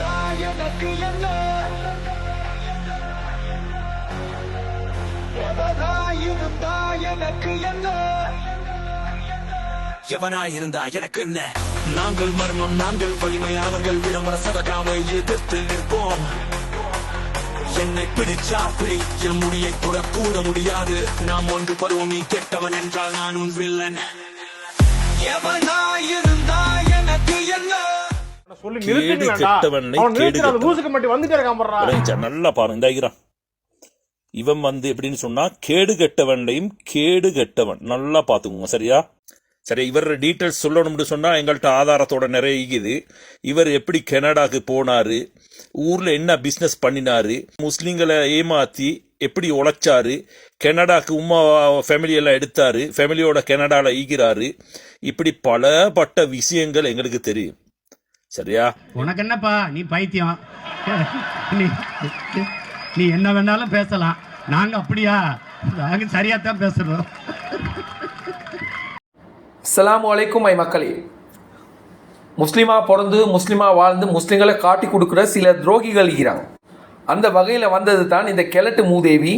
எனக்கு என்ன எவனாயிருந்தா எனக்கு என்ன? எவனாயிருந்தா எனக்கு என்ன நாங்கள் மர்மம் நாங்கள் வலிமை அவர்கள் விளம்பர சதகாவை எதிர்த்து நிற்போம். என்னை பிடிச்சா பிடி என் முடியை கூட கூட முடியாது. நாம் ஒன்று பருவம் நீ கெட்டவன் என்றால் நான் உன் வில்லன் எவனாயிரு போடுறா. விளங்கிச்சா? நல்லா பாருங்க இந்த இவன் வந்து எப்படின்னு சொன்னா கேடு கெட்டவன்லையும் கேடு கெட்டவன். நல்லா பாத்துக்கோங்க சரியா? சரி இவர் டீட்டெயில்ஸ் சொல்லணும்னு சொன்னா எங்கள்கிட்ட ஆதாரத்தோட நிறைய இருக்குது இவர் எப்படி கனடாக்கு போனாரு ஊர்ல என்ன பிசினஸ் பண்ணினாரு முஸ்லிம்களை ஏமாத்தி எப்படி உழைச்சாரு கனடாக்கு உமா ஃபேமிலி எல்லாம் எடுத்தாரு ஃபேமிலியோட கனடால ஈகிறாரு. இப்படி பல பட்ட விஷயங்கள் எங்களுக்கு தெரியும். சரியா? உனக்கு என்னப்பா? நீ பைத்தியம். நீ நீ என்ன வேணாலும் பேசலாம். நாங்க அப்படியா? நாங்க சரியா தான் பேசுறோம். அஸ்ஸலாமு அலைக்கும் ஐ மக்களே. முஸ்லீமாக பிறந்து முஸ்லீமாக வாழ்ந்து முஸ்லீம்களை காட்டி கொடுக்குற சில துரோகிகள் இருக்கிறாங்க. அந்த வகையில் வந்தது தான் இந்த கிழட்டு மூதேவி.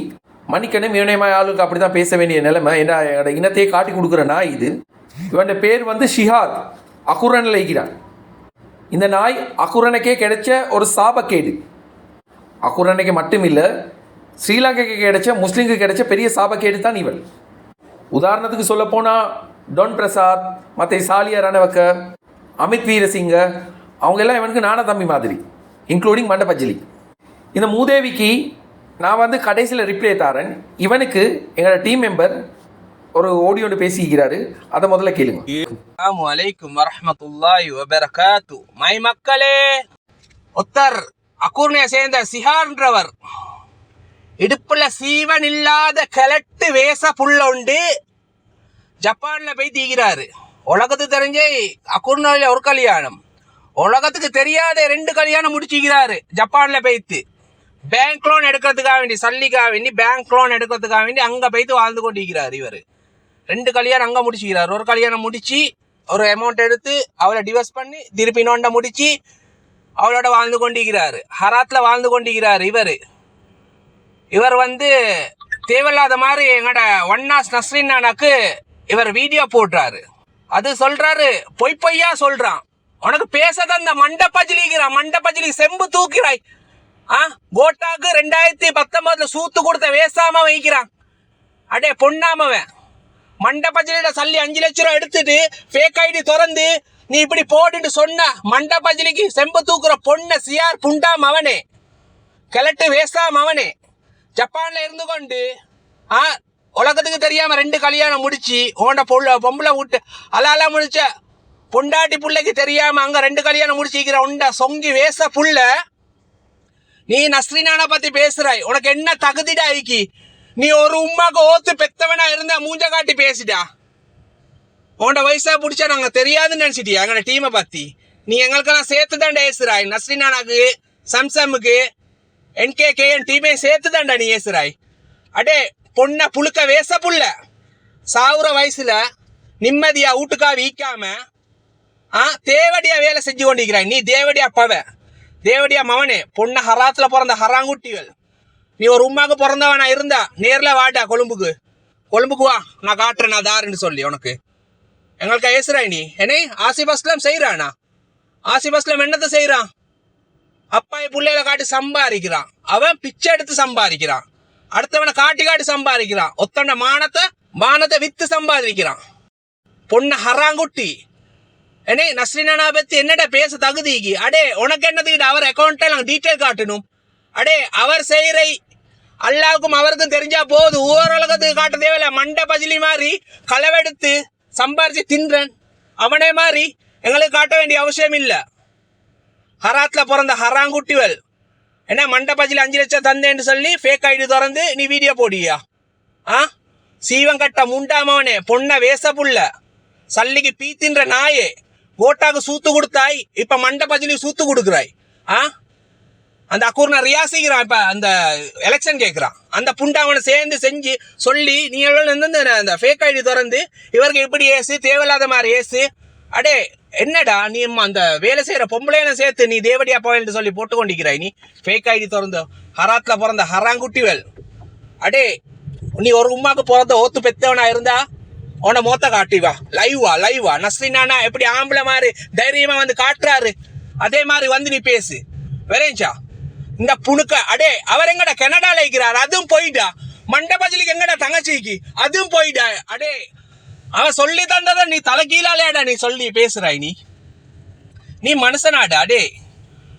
மணிக்கணும் இவனையமாக ஆளுக்கு அப்படி தான் பேச வேண்டிய நிலைமை. என்ன என்னோட இனத்தையே காட்டி கொடுக்குற நாய் இது. இவன் பேர் வந்து ஷிஹாத். அகுரனில் இருக்கிறான் இந்த நாய் அகுரனுக்கே கிடைச்ச ஒரு சாபக்கேடு. அகுரனுக்கு மட்டும் இல்லை ஸ்ரீலங்கைக்கு கிடைச்ச முஸ்லீம்க்கு கிடைச்ச பெரிய சாபக்கேடு தான் இவள். உதாரணத்துக்கு சொல்ல போனால் டொன் பிரசாத் மற்ற சாலியா ரணவக்க அமித் வீரசிங்க அவங்க எல்லாம் இவனுக்கு நான தம்பி மாதிரி இன்க்ளூடிங் மண்டபஜிலி இந்த மூதேவிக்கு நான் வந்து கடைசியில் ரிப்ளை தாரேன் இவனுக்கு எங்களோட டீம் மெம்பர் ஒரு ஓடியோடு பேசிக்கிறாரு. அதை முதல்ல கேளுங்க. அலைக்கும் வரஹ்மத்துல்லாஹி வபரகாத்து. மை மக்களே ஒத்தர் அக்கூர்ணியை சேர்ந்த சிஹார்ன்றவர். இடுப்புல சீவன் இல்லாத கிழட்டு வேச புள்ள உண்டு. ஜப்பான்ல போய் தீக்கிறாரு உலகத்துக்கு தெரிஞ்சே அக்கூர்ணையில ஒரு கல்யாணம். உலகத்துக்கு தெரியாத ரெண்டு கல்யாணம் முடிச்சுக்கிறாரு. ஜப்பான்ல போய்த்து பேங்க் லோன் எடுக்கிறதுக்காக வேண்டி சல்லிக்காக வேண்டி பேங்க் லோன் எடுக்கிறதுக்காக வேண்டி அங்கே போய்த்து வாழ்ந்து கொண்டிருக்கிறார் இவர். ரெண்டு கல்யாணம் அங்கே முடிச்சுக்கிறார். ஒரு கல்யாணம் முடிச்சு ஒரு அமௌண்ட் எடுத்து அவளை டிவோர்ஸ் பண்ணி திருப்பி இன்னொண்ட முடிச்சு அவளோட வாழ்ந்து கொண்டிருக்கிறாரு. ஹராத்தில் வாழ்ந்து கொண்டிருக்கிறார் இவர். இவர் வந்து தேவையில்லாத மாதிரி எங்களோட ஒன்னாஸ் நஸ்ரின் அண்ணாக்கு இவர் வீடியோ போடுறாரு. அது சொல்றாரு பொய் பொய்யா சொல்றான். உனக்கு பேசத அந்த மண்டப்பஜிலிக்கிறான் மண்டப்பஜிலி செம்பு தூக்கிறாய். ஆ கோட்டாக்கு ரெண்டாயிரத்தி பத்தொன்பதுல சூத்து கொடுத்த வேசாம வைக்கிறான். அடே பொண்ணாமவன். மண்டபஜலிட சல்லி அஞ்சு லட்ச ரூபா எடுத்துட்டு ஃபேக் ஐடி திறந்து நீ இப்படி போடுன்னு சொன்ன மண்டபஜலிக்கு செம்பு தூக்குற பொண்ண சியார் புண்டாம் அவனே. கிழட்டு வேஸ்டாம் அவனே. ஜப்பான்ல இருந்து கொண்டு ஆ உலகத்துக்கு தெரியாம ரெண்டு கல்யாணம் முடிச்சு ஓண்ட பொள்ள பொம்பளை விட்டு அலாலா முடிச்ச பொண்டாட்டி பிள்ளைக்கு தெரியாம அங்க ரெண்டு கல்யாணம் முடிச்சிக்கிற உண்ட சொங்கி வேச புள்ள நீ நஸ்ரினான பத்தி பேசுறாய். உனக்கு என்ன தகுதிடா ஐக்கி? நீ ஒரு உமாக்கு ஓத்து பெத்தவனா இருந்தா மூஞ்ச காட்டி பேசிட்டா உன்ட வயசா பிடிச்சா நாங்க தெரியாதுன்னு நினைச்சிட்டியா? எங்களோட டீமை பத்தி. நீ எங்களுக்கெல்லாம் சேர்த்து தாண்டா ஏசுறாய் நஸ்ரினானாக்கு சம்சமுக்கு என்கே கேஎன் டீமே சேர்த்து தாண்டா நீ ஏசுறாய். அடே பொண்ண புழுக்க வேச புள்ள. சாவுற வயசுல நிம்மதியா வீட்டுக்கா வீக்காம ஆ தேவடியா வேலை செஞ்சு கொண்டிருக்கிறாய். நீ தேவடியா பவ. தேவடியா மவனே பொண்ணை ஹராத்துல பிறந்த ஹராங்குட்டிகள். நீ ஒரு உமாக்கு பிறந்தவனா இருந்தா நேரில் வாட்டா கொழும்புக்கு. கொழும்புக்கு வா நான் காட்டுறேன் நான் தாருன்னு சொல்லி உனக்கு. எங்களுக்கு ஏசுறாய் நீ? என்னை? ஆசிப் அஸ்லாம் செய்யறானா ஆசிப் அஸ்லாம் என்னத்தை அப்பா என் புள்ளையில காட்டி சம்பாதிக்கிறான். அவன் பிச்சை எடுத்து சம்பாதிக்கிறான். அடுத்தவனை காட்டி காட்டி சம்பாதிக்கிறான். ஒத்தண்ட மானத்தை மானத்தை வித்து சம்பாதிக்கிறான். பொண்ணு ஹராங்குட்டி. என்னை நஸ்ரினானா பத்தி என்னடா பேச தகுதிக்கு அடே உனக்கு என்னதுக்கு அவர் அக்கௌண்ட்டை நாங்கள் டீட்டெயில் காட்டணும். அடே அவர் செய்கிற அல்லாவுக்கும் அவருக்கும் தெரிஞ்சா போது. ஊரலகத்துக்கு காட்ட தேவையில்ல. மண்டை பஜிலி மாதிரி களவெடுத்து சம்பாரிச்சு தின்றன். அவனே மாதிரி எங்களுக்கு காட்ட வேண்டிய அவசியம் இல்லை. ஹராத்தில் பிறந்த ஹராங்குட்டிவல் என்ன மண்டை பஜிலி அஞ்சு லட்சம் தந்தேன்னு சொல்லி ஃபேக் ஐடி திறந்து நீ வீடியோ போடியா ஆ? சீவன் கட்ட முண்டாமவனே பொண்ணை வேச புள்ள. சல்லிக்கு பீத்தின்ற நாயே ஓட்டாக்கு சூத்து கொடுத்தாய் இப்போ மண்டை பஜிலி சூத்து கொடுக்குறாய். ஆ? அந்த அக்கூர்னா ரியாசிக்கிறான் இப்போ அந்த எலெக்ஷன் கேட்குறான் அந்த புண்டாவனை சேர்ந்து செஞ்சு சொல்லி நீ எவ்வளோ அந்த- ஃபேக் ஐடி திறந்து இவருக்கு இப்படி ஏசு தேவையில்லாத மாதிரி ஏசு. அடே என்னடா நீ அந்த வேலை செய்கிற பொம்பளையனை சேர்த்து நீ தேவடியா போயின்னு சொல்லி போட்டு கொண்டிருக்கிறாய். நீ ஃபேக் ஐடி திறந்து ஹராத்தில் பிறந்த ஹராங்குட்டிவல். அடே நீ ஒரு உமாக்கு பிறந்த ஓத்து பெத்தவனா இருந்தா உன மொத்த காட்டிவா லைவா லைவா நஸ்ரினானா எப்படி ஆம்பளை மாதிரி தைரியமா வந்து காட்டுறாரு. அதே மாதிரி வந்து நீ பேசு. வரேஞ்சா இந்த புணுக்க அடே அவர் எங்கடா கனடால இருக்கிறார்? அதுவும் போயிட்டா? மண்டபஜலிக்கு எங்கடா தங்கச்சிக்கு? அதுவும் போயிட்டா? அடே அவன் சொல்லி தந்ததை நீ தலைகீழாலேடா நீ சொல்லி பேசுறாய் நீ. நீ மனுஷனாடா அடே.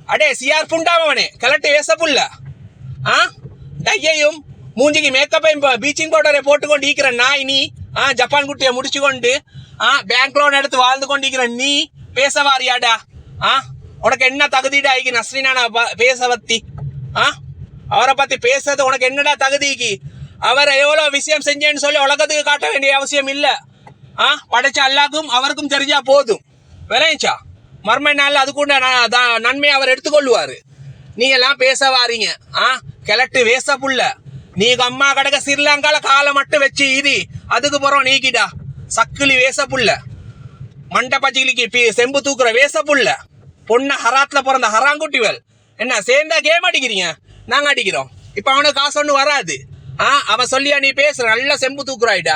அடே சிஆர் புண்டாமவனே கிளட்டு வேசப்புல்ல புல்ல ஆ? டையையும் மூஞ்சிக்கு மேக்கப்பையும் பீச்சிங் பவுடரை போட்டுக்கொண்டு இருக்கிற நாய் நீ ஆ ஜப்பான் குட்டியை முடிச்சு கொண்டு ஆ பேங்க் லோன் எடுத்து வாழ்ந்து கொண்டு இருக்கிற நீ பேசவாரியாடா. ஆ? உனக்கு என்ன தகுதிடா ஆகி நஸ்ரீனா பேச வத்தி? ஆ? அவரை பற்றி பேசுறது உனக்கு என்னடா தகுதிக்கு அவரை எவ்வளோ விஷயம் செஞ்சேன்னு சொல்லி உலகத்துக்கு காட்ட வேண்டிய அவசியம் இல்லை. ஆ? படைச்ச அல்லாக்கும் அவருக்கும் தெரிஞ்சா போதும். விளையச்சா மர்ம நாள் அதுக்குண்ட ந- த- நன்மையை அவர் எடுத்துக்கொள்வார். நீ எல்லாம் பேச வாரீங்க. ஆ? கிழட்டு வேச புள்ள நீ அம்மா கிடக்க ஸ்ரீலங்கால காலை மட்டும் வச்சு இது அதுக்கு புறம் நீக்கிடா. சக்கிலி வேச புள்ள மண்டை பச்சிகளுக்கு பி செம்பு தூக்குற வேச புள்ள பொண்ணை ஹராத்தில் பிறந்த ஹராங்குட்டிவல் என்ன சேர்ந்தா கேம் அடிக்கிறீங்க? நாங்கள் அடிக்கிறோம். இப்போ அவனுக்கு காசு ஒன்று வராது. ஆ அவன் சொல்லியா நீ பேசுற நல்ல செம்பு தூக்குறாயிடா.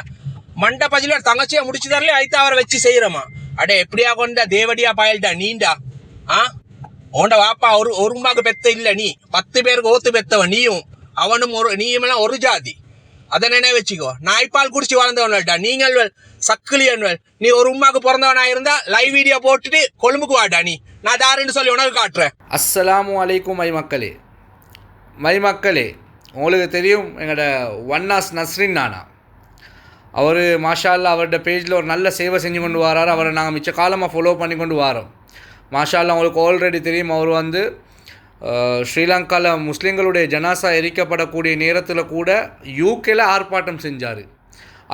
மண்டை பஜில தங்கச்சியா முடிச்சு தரல ஐத்தா அவரை வச்சு செய்யறமா? அடே எப்படியா கொண்டா தேவடியா பாயல்டா நீண்டா? ஆ? உன்ட வாப்பா ஒரு ஒரு பெத்த இல்லை நீ. பத்து பேருக்கு ஓத்து பெத்தவன் நீயும். அவனும் ஒரு நீயும் எல்லாம் ஒரு ஜாதி. அதை நினைவு வச்சுக்கோ. நாய்ப்பால் குடிச்சு வளர்ந்தவன்டா நீங்கள் சக்கிலியன்வல் நீ ஒரு உமாக்கு பிறந்தவனா இருந்தா லைவ் வீடியோ போட்டுட்டு கொழும்புக்கு வாடா நீ. நான் தாருன்னு சொல்லி உனக்கு காட்டுறேன். அஸ்ஸலாமு அலைக்கும் மைமக்களே மைமக்களே உங்களுக்கு தெரியும் எங்களோட ஒன்னாஸ் நஸ்ரின் நானா. அவர் மாஷா அவரோட பேஜில் ஒரு நல்ல சேவை செஞ்சு கொண்டு வரார். அவரை நாங்கள் மிச்ச காலமாக ஃபாலோ பண்ணி கொண்டு வரோம். மாஷா உங்களுக்கு ஆல்ரெடி தெரியும். அவர் வந்து ஸ்ரீலங்காவில் முஸ்லீம்களுடைய ஜனாசா எரிக்கப்படக்கூடிய நேரத்தில் கூட யூகேல ஆர்ப்பாட்டம் செஞ்சார்.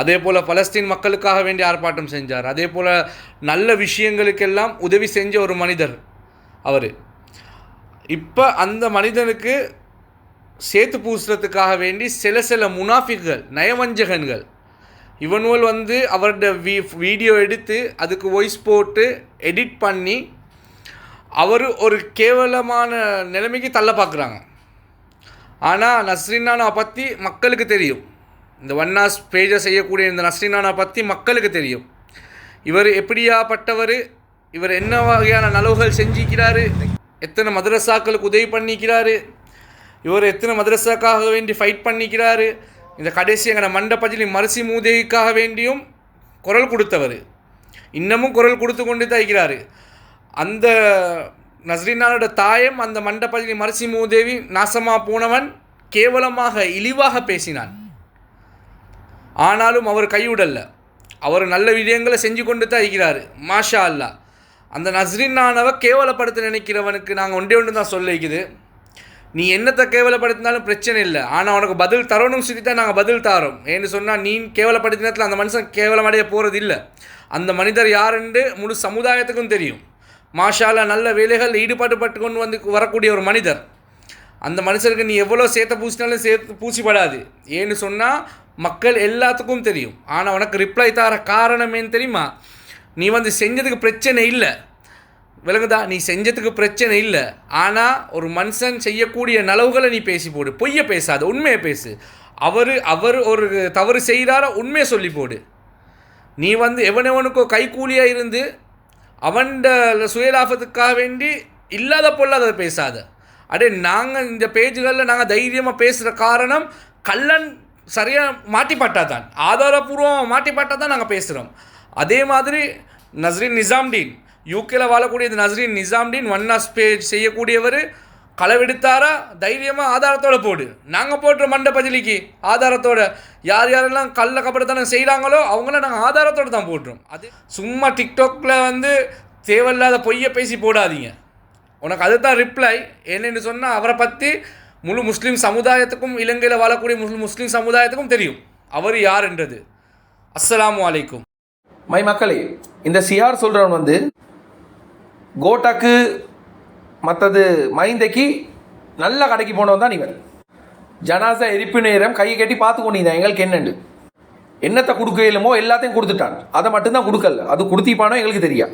அதே போல் பலஸ்தீன் மக்களுக்காக வேண்டி ஆர்ப்பாட்டம் செஞ்சார். அதே போல் நல்ல விஷயங்களுக்கெல்லாம் உதவி செஞ்ச ஒரு மனிதர் அவர். இப்போ அந்த மனிதனுக்கு சேர்த்து பூசுறதுக்காக வேண்டி சில சில முனாஃபிக்கள் நயவஞ்சகன்கள் இவனுவல் வந்து அவரோட வீ வீடியோ எடுத்து அதுக்கு வாய்ஸ் போட்டு எடிட் பண்ணி அவர் ஒரு கேவலமான நிலைமைக்கு தள்ள பார்க்குறாங்க. ஆனால் நஸ்ரீனானா பற்றி மக்களுக்கு தெரியும். இந்த வன்னாஸ் பேஜை செய்யக்கூடிய இந்த நஸ்ரீனானா பற்றி மக்களுக்கு தெரியும். இவர் எப்படியாப்பட்டவர்? இவர் என்ன வகையான நலவுகள் செஞ்சிக்கிறாரு? எத்தனை மதரசாக்களுக்கு உதவி பண்ணிக்கிறாரு? இவர் எத்தனை மதரசாக்காக வேண்டி ஃபைட் பண்ணிக்கிறாரு? இந்த கடைசி எங்களை மண்டபஜிலி மரிசி மூதேவிக்காக வேண்டியும் குரல் கொடுத்தவர். இன்னமும் குரல் கொடுத்து கொண்டு தான் இருக்கிறாரு. அந்த நஸ்ரினானோட தாயம் அந்த மண்டபஜிலி மரிசி நாசமாக போனவன் கேவலமாக இழிவாக பேசினான். ஆனாலும் அவர் கைவிடல்ல அவர் நல்ல விஷயங்களை செஞ்சு கொண்டு தான் இருக்கிறார். மாஷா அல்லா அந்த நஸ்ரின்னானவ கேவலப்படுத்த நினைக்கிறவனுக்கு நாங்கள் ஒன்றே ஒன்று தான் சொல்லிக்குது நீ என்னத்தை கேவலப்படுத்தினாலும் பிரச்சனை இல்லை. ஆனால் உனக்கு பதில் தரணும் சொல்லி தான் நாங்கள் பதில் தரோம். ஏன்னு சொன்னால் நீ கேவலப்படுத்தினத்தில் அந்த மனுஷன் கேவலமடைய போகிறது இல்லை அந்த மனிதர் யாருன்னு முழு சமுதாயத்துக்கும் தெரியும். மாஷால நல்ல வேலைகள் ஈடுபாடு பட்டு கொண்டு வந்து வரக்கூடிய ஒரு மனிதர். அந்த மனுஷருக்கு நீ எவ்வளோ சேர்த்த பூசினாலும் சேர்த்து பூசிப்படாது. ஏன்னு சொன்னால் மக்கள் எல்லாத்துக்கும் தெரியும். ஆனால் உனக்கு ரிப்ளை தர காரணமேன்னு தெரியுமா? நீ வந்து செஞ்சதுக்கு பிரச்சனை இல்லை. விளங்குதா? நீ செஞ்சதுக்கு பிரச்சனை இல்லை. ஆனால் ஒரு மனுஷன் செய்யக்கூடிய நலவுகளை நீ பேசி போடு. பொய்யை பேசாத உண்மையை பேசு. அவர் அவர் ஒரு தவறு செய்கிறார உண்மையை சொல்லி போடு. நீ வந்து எவனெவனுக்கோ கைக்கூலியாக இருந்து அவன்ட சுயலாபத்துக்காக வேண்டி இல்லாத பொல்லாத பேசாத. அடே நாங்கள் இந்த பேஜுகளில் நாங்கள் தைரியமாக பேசுகிற காரணம் கள்ளன் சரியாக மாட்டிப்பட்டா தான் ஆதாரபூர்வமாக மாட்டிப்பட்டா தான் நாங்கள் பேசுகிறோம் அதே மாதிரி நஸ்ரின் நிசாம்டீன். யூகேல வாழக்கூடிய இந்த நஸ்ரின் நிசாம்டீன் ஒன்னாஸ் பேஜ் செய்யக்கூடியவர் களவெடுத்தாரா? தைரியமாக ஆதாரத்தோடு போடு. நாங்கள் போட்டுற மண்டை பஜலிக்கு ஆதாரத்தோட யார் யாரெல்லாம் கல்ல கபடத்தனம் செய்கிறாங்களோ அவங்கள நாங்கள் ஆதாரத்தோடு தான் போட்டுரும் அது சும்மா டிக்டாக்ல வந்து தேவையில்லாத பொய்யை பேசி போடாதீங்க. உனக்கு அதுதான் ரிப்ளை என்னென்னு சொன்னால் அவரை பற்றி முழு முஸ்லீம் சமுதாயத்துக்கும் இலங்கையில் வாழக்கூடிய முழு முஸ்லீம் சமுதாயத்துக்கும் தெரியும். அவர் யாருன்றது. அஸ்ஸலாமு அலைக்கும். மை மக்களே இந்த சிஆர் சொல்கிறவன் வந்து கோட்டாக்கு மற்றது மைந்தைக்கு நல்ல கடைக்கு போனவன் தான் இவன் ஜனாசா எரிப்பு நேரம் கையை கட்டி பார்த்து கொண்டிருந்தான். எங்களுக்கு என்னண்டு? என்னத்தை கொடுக்க இயலுமோ எல்லாத்தையும் கொடுத்துட்டான். அதை மட்டும்தான் கொடுக்கல. அது கொடுத்திப்பானோ எங்களுக்கு தெரியா.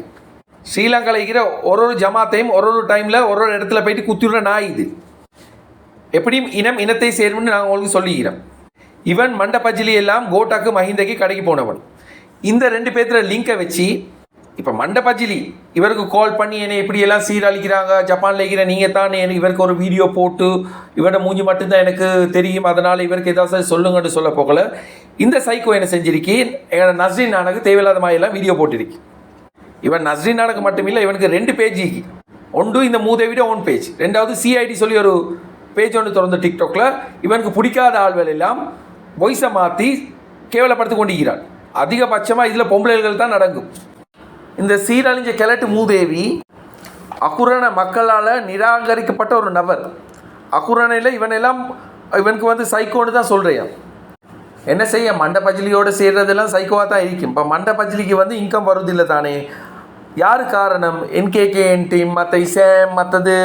ஸ்ரீலங்காவில் இருக்கிற ஒரு ஒரு ஜமாத்தையும் ஒரு ஒரு டைமில் ஒரு ஒரு இடத்துல போயிட்டு குத்திடுற நாய் இது. எப்படியும் இனம் இனத்தை சேரும்னு நாங்கள் உங்களுக்கு சொல்லிக்கிறோம் இவன் மண்டபஜிலி எல்லாம் கோட்டாக்கு மஹிந்தக்கு கடைக்கு போனவன். இந்த ரெண்டு பேர்த்துல லிங்கை வச்சு இப்போ மண்டபஜிலி இவருக்கு கால் பண்ணி என்னை இப்படியெல்லாம் சீரழிக்கிறாங்க ஜப்பானில் இருக்கிற நீங்கள் தான் எனக்கு இவருக்கு ஒரு வீடியோ போட்டு இவரோட மூஞ்சி மட்டும்தான் எனக்கு தெரியும் அதனால் இவருக்கு ஏதாவது சொல்லுங்கன்னு சொல்ல போகல. இந்த சைக்கோ என்ன செஞ்சிருக்கி என்னோடய நஸ்ரின் நானுக்கு தேவையில்லாத மாதிரிலாம் வீடியோ போட்டிருக்கு. இவன் நஸ்ரீன் நானக்கு மட்டுமில்லை இவனுக்கு ரெண்டு பேஜ். ஒன்று இந்த மூதேவிட ஓன் பேஜ் ரெண்டாவது சிஐடி சொல்லி ஒரு பேஜ் ஒன்று திறந்த டிக்டாக்ல இவனுக்கு பிடிக்காத ஆள்கள் எல்லாம் வொய்ஸை மாற்றி கேவலப்படுத்தி கொண்டிருக்கிறான். அதிகபட்சமாக இதில் பொம்பளைகள் தான் நடக்கும் இந்த சீரழிஞ்ச கிழட்டு மூதேவி அகுரண மக்களால் நிராகரிக்கப்பட்ட ஒரு நபர். அகுரணையில் இவனெல்லாம் இவனுக்கு வந்து சைக்கோன்னு தான் சொல்கிறேன் என்ன செய்ய மண்டபஜிலியோடு சேர்றதெல்லாம் சைக்கோவாக தான் இருக்கும். இப்போ மண்டபஜிலிக்கு வந்து இன்கம் வருதில்லை தானே? யார் காரணம்? என்கேகேஎன் டீம் மற்ற இசேம் மற்றது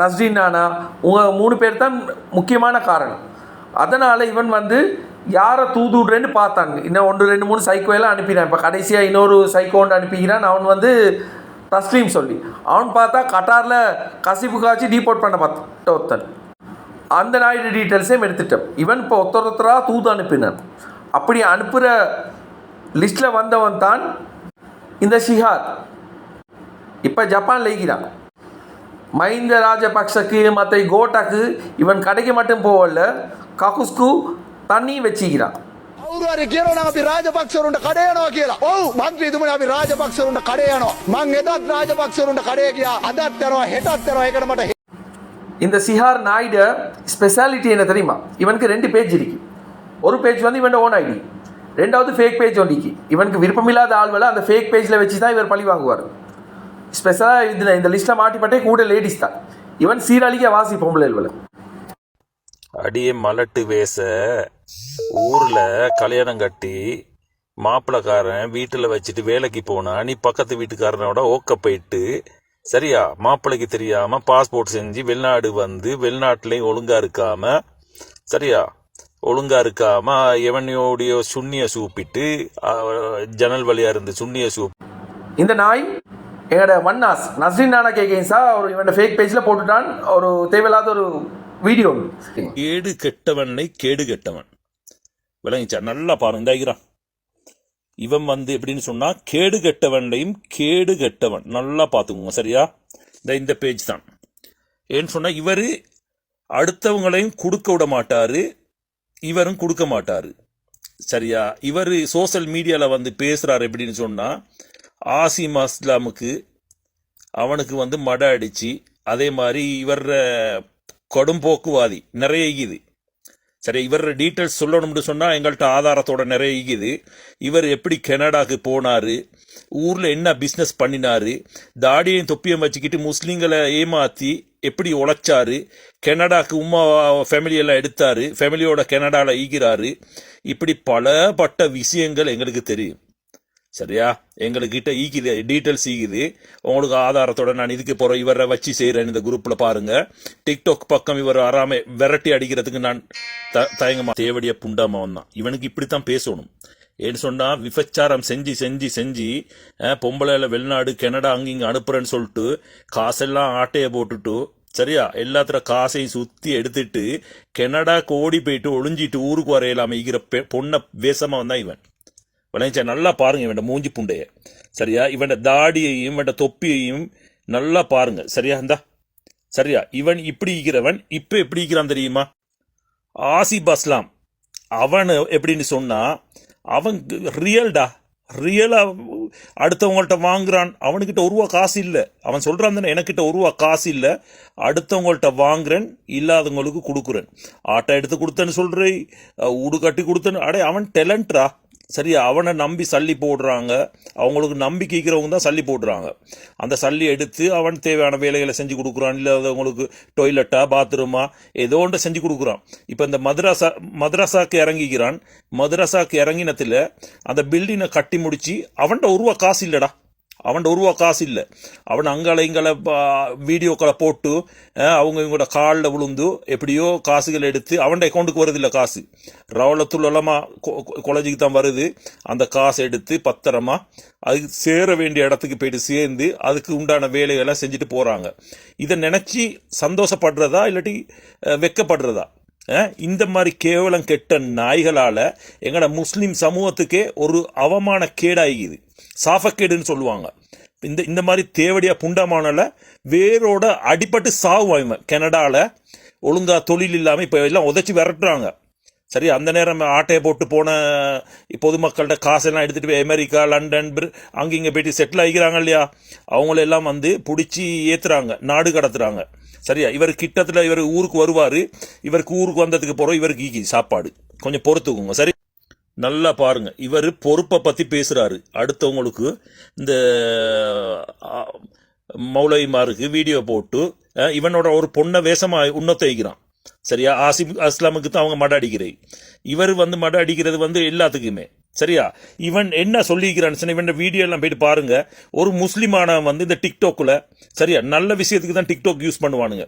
நஸ்ரீன் நானா? உங்கள் மூணு பேர் தான் முக்கியமான காரணம். அதனால் இவன் வந்து யாரை தூதுடுறேன்னு பார்த்தாங்க. இன்னும் ஒன்று ரெண்டு மூணு சைக்கோ எல்லாம் அனுப்பினான். இப்போ கடைசியாக இன்னொரு சைக்கோண்டு ஒன்று அனுப்பிக்கிறான். அவன் வந்து தஸ்லீம் சொல்லி. அவன் பார்த்தா கட்டாரில் கசிப்பு காய்ச்சி டீபோர்ட் பண்ண பார்த்த ஒருத்தன். அந்த நாயுடு டீட்டெயில்ஸையும் எடுத்துட்டேன். இவன் இப்போ ஒருத்தர் ஒருத்தராக தூது அனுப்பினான். அப்படி அனுப்புகிற லிஸ்ட்டில் வந்தவன் தான் இந்த ஷிஹார். இப்போ ஜப்பான் இருக்கிறான். மஹிந்த ராஜபக்சக்கு மற்ற கோட்டாக்கு இவன் கடைக்கு மட்டும் போகல. ககுஸ்கு தண்ணி வச்சுக்கிறான் කවුරු හරි කියනවා නම් අපි රාජපක්ෂවරුන්ට කඩේ යනවා කියලා. ඔව් මන්ත්‍රීතුමනි අපි රාජපක්ෂවරුන්ට කඩේ යනවා. මං එදත් රාජපක්ෂවරුන්ට කඩේ ගියා. අදත් යනවා හෙටත් යනවා. ඒකට මට இந்த சிஹார் நாயுட ஸ்பெஷாலிட்டி என்ன தெரியுமா இவனுக்கு ரெண்டு பேஜ் இருக்கு ஒரு பேஜ் வந்து இவன் ஓன் ஐடி ரெண்டாவது ஃபேக் பேஜ் ஒன்றிக்கு இவனுக்கு விருப்பமில்லாத ஆள்களை அந்த ஃபேக் பேஜில் வச்சு தான் இவர் பழி வாங்குவார் ஸ்பெஷலாக இதில் இந்த லிஸ்ட்டில் மாட்டிப்பட்டே கூட லேடிஸ் தான் இவன் சீரழிக்க வாசி பொம்பளை இவளை அடியே மலட்டு வேச. ஊர்ல கல்யாணம் கட்டி மாப்பிள்ளக்காரன் வீட்டுல வச்சுட்டு வேலைக்கு போனா நீ பக்கத்து வீட்டுக்காரனோட ஓக்க போயிட்டு சரியா? மாப்பிள்ளைக்கு தெரியாம பாஸ்போர்ட் செஞ்சு வெளிநாடு வந்து வெளிநாட்டுலயும் ஒழுங்கா இருக்காம சரியா? ஒழுங்கா இருக்காம எவனையோடைய சுண்ணிய சூப்பிட்டு ஜன்னல் வழியா இருந்து சுண்ணிய சூப் இந்த நாய் எங்களோட வன்னாஸ் நஸ்ரின் நானா கேகேன் சார். அவர் இவன் ஃபேக் பேஜில் போட்டுட்டான். ஒரு தேவையில்லாத ஒரு வீடியோ. கேடு கெட்டவனை கேடு கெட்டவன். விளங்கிச்சா நல்லா பாருங்க இந்தாகிறான் இவன் வந்து எப்படின்னு சொன்னா கேடு கெட்டவனையும் கேடு கெட்டவன். நல்லா பார்த்துக்கோங்க சரியா? இந்த இந்த பேஜ் தான். ஏன்னு சொன்னா இவர் அடுத்தவங்களையும் கொடுக்க விட மாட்டாரு இவரும் கொடுக்க மாட்டாரு. சரியா? இவர் சோஷியல் மீடியாவில் வந்து பேசுகிறார் எப்படின்னு சொன்னால் ஆசிம் அஸ்லாமுக்கு அவனுக்கு வந்து மட அடித்து அதே மாதிரி இவர கடும்போக்குவாதி நிறைய ஈகுது சரி இவர் டீட்டெயில்ஸ் சொல்லணும்னு சொன்னால் எங்கள்கிட்ட ஆதாரத்தோட நிறைய ஈகுது இவர் எப்படி கனடாக்கு போனார் ஊரில் என்ன பிஸ்னஸ் பண்ணினாரு தாடியையும் தொப்பியும் வச்சுக்கிட்டு முஸ்லீம்களை ஏமாற்றி எப்படி உழைச்சாரு கனடாக்கு உமா ஃபேமிலியெல்லாம் எடுத்தார் ஃபேமிலியோட கனடாவில் ஈகிறாரு இப்படி பல பட்ட விஷயங்கள் எங்களுக்கு தெரியும். சரியா? எங்ககிட்ட ஈக்குது டீட்டெயில்ஸ் ஈக்குது உங்களுக்கு ஆதாரத்தோட நான் இதுக்கு போகிறேன் இவரை வச்சு செய்கிறேன் இந்த குரூப்பில் பாருங்கள் டிக்டாக் பக்கம் இவர் வராம விரட்டி அடிக்கிறதுக்கு நான் த தயங்கமா தேவடிய புண்டாமவன் தான். இவனுக்கு இப்படித்தான் பேசணும். ஏன்னு சொன்னால் விபச்சாரம் செஞ்சு செஞ்சு செஞ்சு பொம்பளையில் வெளிநாடு கனடா அங்கே இங்கே அனுப்புகிறேன்னு சொல்லிட்டு காசெல்லாம் ஆட்டையை போட்டுட்டு சரியா? எல்லாத்துல காசையும் சுற்றி எடுத்துட்டு கனடா கோடி போயிட்டு ஒளிஞ்சிட்டு ஊருக்கு வரையலாம இருக்கிற பெ- பொண்ணை வேஷமாக வந்தான் இவன். விளைஞ்சா நல்லா பாருங்க இவன் மூஞ்சி புண்டைய. சரியா? இவன் தாடியையும் இவன் தொப்பியையும் நல்லா பாருங்க. சரியா? இந்தா. சரியா? இவன் இப்படி இருக்கிறவன் இப்போ எப்படி இருக்கிறான் தெரியுமா? ஆசிப் அஸ்லாம் அவன் எப்படின்னு சொன்னால் அவன் ரியல்டா ரியலாக அடுத்தவங்கள்ட்ட வாங்குறான். அவனுக்கிட்ட ஒருவா காசு இல்லை. அவன் சொல்கிறான் தானே எனக்கிட்ட ஒருவா காசு இல்லை. அடுத்தவங்கள்ட்ட வாங்குறேன் இல்லாதவங்களுக்கு கொடுக்குறேன். ஆட்டை எடுத்து கொடுத்தேன்னு சொல்கிறேன் உடு கட்டி கொடுத்தேன்னு. அடே அவன் டெலண்ட்ரா சரி அவனை நம்பி சல்லி போடுறாங்க. அவங்களுக்கு நம்பிக்கை இருக்கிறவங்க தான் சல்லி போடுறாங்க. அந்த சல்லி எடுத்து அவன் தேவையான வேலைகளை செஞ்சு கொடுக்குறான். இல்லை அவங்களுக்கு டொய்லெட்டா பாத்ரூமா ஏதோ ஒன்று செஞ்சு கொடுக்குறான். இப்போ இந்த மதராசா மதராசாக்கு இறங்கிக்கிறான் மதராசாக்கு இறங்கினத்தில் அந்த பில்டிங்கை கட்டி முடித்து அவன்கிட்ட உருவா காசு இல்லைடா. அவன் ஒரு காசு இல்லை அவன் அங்கால இங்கால வீடியோக்களை போட்டு அவங்க இவங்களோட காலில் விழுந்து எப்படியோ காசுகள் எடுத்து அவன் அக்கௌண்ட்டுக்கு வருதில்ல காசு. ரவலத்துள்ளமா கொலைஜிக்கு தான் வருது. அந்த காசை எடுத்து பத்திரமா அதுக்கு சேர வேண்டிய இடத்துக்கு போயிட்டு சேர்ந்து அதுக்கு உண்டான வேலைகளை செஞ்சுட்டு போகிறாங்க இதை நினச்சி சந்தோஷப்படுறதா இல்லாட்டி வெக்கப்படுறதா? இந்த மாதிரி கேவலம் கெட்ட நாய்களால் எங்களோட முஸ்லீம் சமூகத்துக்கே ஒரு அவமான கேடாகிது சாஃபக்கேடுன்னு சொல்லுவாங்க. இந்த இந்த மாதிரி தேவடியாக புண்டமானல வேரோட அடிபட்டு சாவுவான் இவன் கனடால ஒழுங்காக தொழில் இல்லாமல் இப்போ எல்லாம் உதச்சி விரட்டுறாங்க. சரி அந்த நேரம் ஆட்டையை போட்டு போன பொதுமக்கள்கிட்ட காசெல்லாம் எடுத்துகிட்டு போய் அமெரிக்கா லண்டன் பிர- அங்கே இங்கே போயிட்டு செட்டில் ஆகிக்கிறாங்க இல்லையா? அவங்களெல்லாம் வந்து பிடிச்சி ஏற்றுறாங்க நாடு கடத்துகிறாங்க சரியா? இவர் கிட்டத்தில் இவர் ஊருக்கு வருவார். இவருக்கு ஊருக்கு வந்ததுக்கு போகிறோம் இவருக்கு ஈகி சாப்பாடு. கொஞ்சம் பொறுத்துக்குங்க சரி? நல்லா பாருங்க. இவர் பொறுப்பை பற்றி பேசுகிறாரு அடுத்தவங்களுக்கு இந்த மௌலவிமாருக்கு வீடியோ போட்டு இவனோட ஒரு பொண்ணை வேஷமாக உன்னத்தை வைக்கிறான். சரியா? ஆசிப் அஸ்லாமுக்கு தான் அவங்க மட அடிக்கிறேன். இவர் வந்து மட அடிக்கிறது வந்து எல்லாத்துக்குமே. சரியா? இவன் என்ன சொல்லிக்கிறான்னு சொன்னா இவன் வீடியோ எல்லாம் போயிட்டு பாருங்க. ஒரு முஸ்லீமான வந்து இந்த டிக்டோக்கில் சரியா? நல்ல விஷயத்துக்கு தான் டிக்டாக் யூஸ் பண்ணுவானுங்க.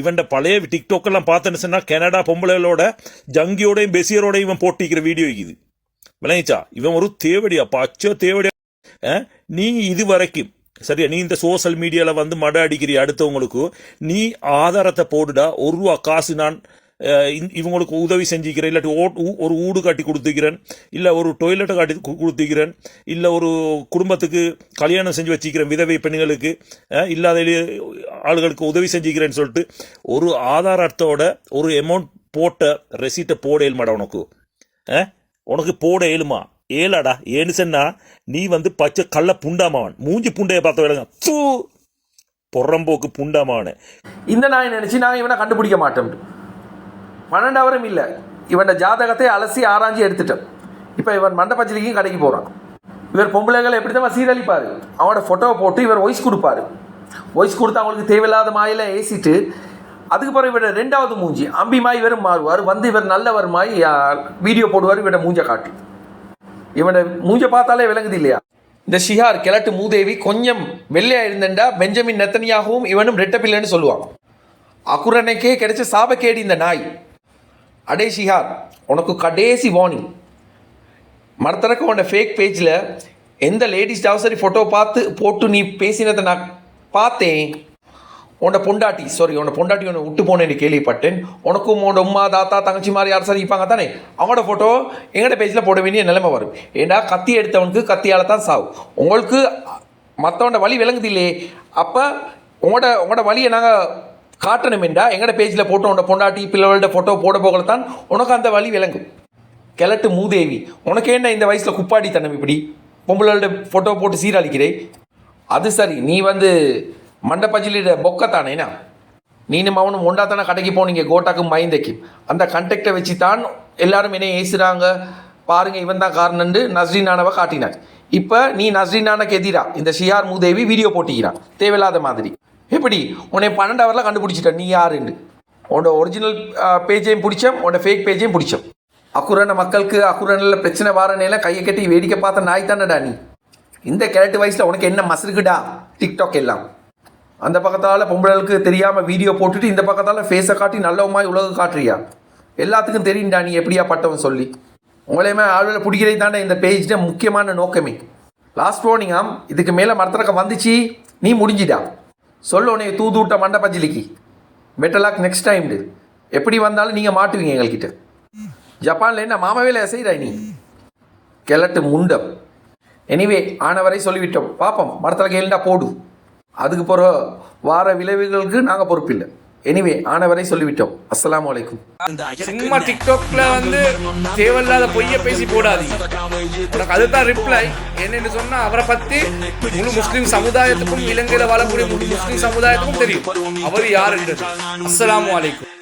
இவன் பழைய டிக்டோக்கெல்லாம் பார்த்தேன்னு சொன்னால் கனடா பொம்பளைகளோட ஜங்கியோடையும் பெசியரோடையும் இவன் போட்டிக்கிற வீடியோ இது. விளங்கிச்சா? இவன் ஒரு தேவடியா? பச்சோ தேவடியா? நீ இது வரைக்கும் சரியா? நீ இந்த சோஷியல் மீடியாவில் வந்து மட அடிக்கிறீ அடுத்தவங்களுக்கு நீ ஆதாரத்தை போடுடா ஒரு ரூபா காசு நான் இவங்களுக்கு உதவி செஞ்சுக்கிறேன் இல்லாட்டி ஓட்- ஒரு ஊடு கட்டி கொடுத்துக்கிறேன் இல்லை ஒரு டொய்லெட்டை காட்டி கொடுத்துக்கிறேன் இல்லை ஒரு குடும்பத்துக்கு கல்யாணம் செஞ்சு வச்சுக்கிறேன் விதவை பெண்களுக்கு இல்லாத ஆளுகளுக்கு உதவி செஞ்சுக்கிறேன்னு சொல்லிட்டு ஒரு ஆதாரத்தோட ஒரு அமௌண்ட் போட்ட ரெசீட்டை போட ஏழுமாடா உனக்கு. உனக்கு போட ஏழுமா? ஏலாடா ஏன்னு சொன்னா நீ வந்து பச்சை கள்ள புண்டாமாவன். மூஞ்சி புண்டையை பார்த்த வேலைங்க. தூ! பொறம்போக்கு புண்டாமாவனே. இந்த நாய் நினச்சி நாங்கள் இவனை கண்டுபிடிக்க மாட்டோம். பன்னெண்டு அவரும் இல்லை. இவன் ஜாதகத்தை அலசி ஆராய்ஞ்சி எடுத்துட்டேன். இப்போ இவன் மண்டபத்திரிக்கையும் கடைக்கு போகிறான் இவர் பொம்பளைகளை எப்படி தான் சீரழிப்பார்? அவனோட ஃபோட்டோவை போட்டு இவர் ஒய்ஸ் கொடுப்பாரு. ஒய்ஸ் கொடுத்து அவங்களுக்கு தேவையில்லாத மாயில ஏசிட்டு அதுக்கு பிறகு ரெண்டாவது மூஞ்சி அம்பி மாய் இவரும் மாறுவார். வந்து இவர் நல்லவர் மாய் வீடியோ போடுவார் இவரோட மூஞ்சை காட்டி. இவட மூஞ்ச பார்த்தாலே விளங்குது இல்லையா? இந்த ஷிஹார் கிழட்டு மூதேவி கொஞ்சம் வெள்ளையா இருந்தண்டா பெஞ்சமின் நெத்தனியாகவும் இவனும் ரெட்டப்பில்லைன்னு சொல்லுவான் அக்குரனைக்கே கிடைச்ச சாபக்கேடி இந்த நாய். அடே ஷிஹார் உனக்கு கடைசி வார்னிங் மரத்தரக்க உன்னோட ஃபேக் பேஜில் எந்த லேடிஸ் டவுசரி ஃபோட்டோ பார்த்து போட்டு நீ பேசினதை நான் பார்த்தேன். உன்னோட பொண்டாட்டி சாரி உன்னோட பொண்டாட்டி உன்னை விட்டு போனேன்னு கேள்விப்பட்டேன். உனக்கும் உன்னோட உமா தாத்தா தங்கச்சி மாதிரி யார் சார் இருப்பாங்க தானே? அவங்களோட ஃபோட்டோ எங்களோட பேஜில் போட வேண்டிய நிலைமை வரும். ஏன்னா கத்தி எடுத்தவனுக்கு கத்தியால் தான் சாவு. உங்களுக்கு மற்றவனோட வழி விளங்குது இல்லையே? அப்போ உங்களோட உங்களோட வழியை நாங்கள் காட்டணுமெண்டா? எங்களோட பேஜில் போட்டு உன்னோட பொண்டாட்டி பிள்ளைகளோட ஃபோட்டோ போட போகல தான் உனக்கு அந்த வழி விளங்கும். கிழட்டு மூதேவி உனக்கு என்ன இந்த வயசில் குப்பாடி தனம் இப்படி? பொம்பளோட ஃபோட்டோ போட்டு சீரழிக்கிறே. அது சரி நீ வந்து மண்டபஜிலிட பொக்கத்தானேனா நீனும் அவனும் தானே கடைக்கு போனீங்க கோட்டாக்கும் மைந்தைக்கும் அந்த கண்டக்டை வச்சு தான் எல்லாரும் என்ன ஏசுகிறாங்க பாருங்க இவன் தான் காரணம்னு நஸ்ரீனானவை காட்டினார். இப்போ நீ நஸ்ரீனானுக்கு எதிரா? இந்த ஷியார் மூதேவி வீடியோ போட்டிக்கிறான். தேவையில்லாத மாதிரி. எப்படி? உன்னை பன்னெண்டு ஹவரில் கண்டுபிடிச்சிட்டேன். நீ யாருன்னு. உன்னோட ஒரிஜினல் பேஜையும் பிடிச்சோம் உன்னோட ஃபேக் பேஜையும் பிடிச்சோம் அக்குரான மக்களுக்கு அக்குரானில் பிரச்சனை வார நேரம் கையை கட்டி வேடிக்கை பார்த்த நாய் தானடா நீ? இந்த கேரட்டு வயசில் உனக்கு என்ன மசருக்குடா டிக்டாக் எல்லாம். அந்த பக்கத்தால் பொம்பளைகளுக்கு தெரியாமல் வீடியோ போட்டுட்டு இந்த பக்கத்தால் ஃபேஸை காட்டி நல்லவமாய் உலகம் காட்டுறியா? எல்லாத்துக்கும் தெரியும்டா நீ எப்படியா பட்டவன் சொல்லி. உங்களையுமே ஆளுகளை பிடிக்கிறது தானே இந்த பேஜ்ட முக்கியமான நோக்கமே. லாஸ்ட் வார்னிங்காம் இதுக்கு மேலே மரத்தரக்க வந்துச்சு. நீ முடிஞ்சிடா. சொல்லு தூதூட்ட மண்டை பஜிலிக்கு பெட்டர் நெக்ஸ்ட் டைம் எப்படி வந்தாலும் நீங்கள் மாட்டுவீங்க எங்கள்கிட்ட. ஜப்பானில் என்ன மாமா வேலை செய்கிறாய் நீ? கிழட்டு முண்டம். எனிவே ஆனவரை சொல்லிவிட்டோம். பார்ப்போம் மரத்தில் கேளுண்டா போடு. அதுக்கு போகிற வார விளைவுகளுக்கு நாங்கள் பொறுப்பில்லை. எனிவே ஆனவரை சொல்லிவிட்டோம். அஸ்லாம் வலைக்கும் சும்மா டிக்டாக்ல வந்து தேவையில்லாத பொய்ய பேசி போடாதீங்க உனக்கு அதுதான் ரிப்ளை என்னன்னு சொன்னா அவரை பத்தி முழு முஸ்லீம் சமுதாயத்துக்கும் இலங்கையில வாழக்கூடிய முழு முஸ்லீம் சமுதாயத்துக்கும் தெரியும். அவர் யாருன்றது அஸ்லாம் வலைக்கும்